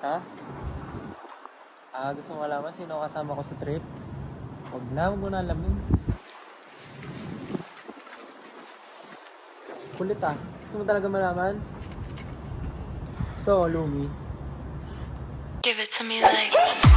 Ha? Ah, gusto mo malaman sino kasama ko sa trip? Huwag na, huwag mo na alamin. Kulit ah. Gusto mo talaga malaman? Ito, Lumi. Give it to me like